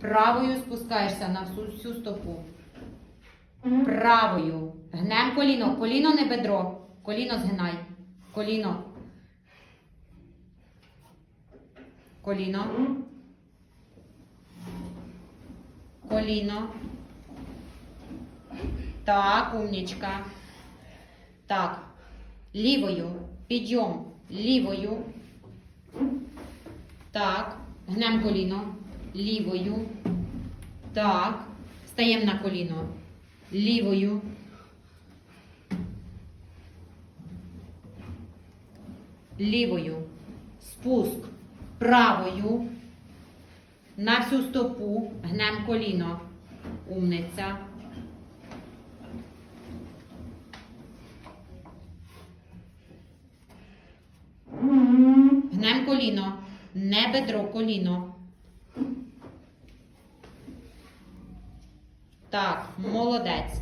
Правою спускаєшся на всю, всю стопу. Правою. Гнем коліно. Коліно не бедро. Коліно згинай. Коліно. Коліно. Коліно. Так, умнічка. Так. Лівою. Підйом. Лівою. Так. Гнем коліно. Лівою. Так. Стаємо на коліно. Лівою. Лівою. Спуск. Правою. На всю стопу. Гнем коліно. Умниця. Гнем коліно. Не бедро, коліно. Так, молодець.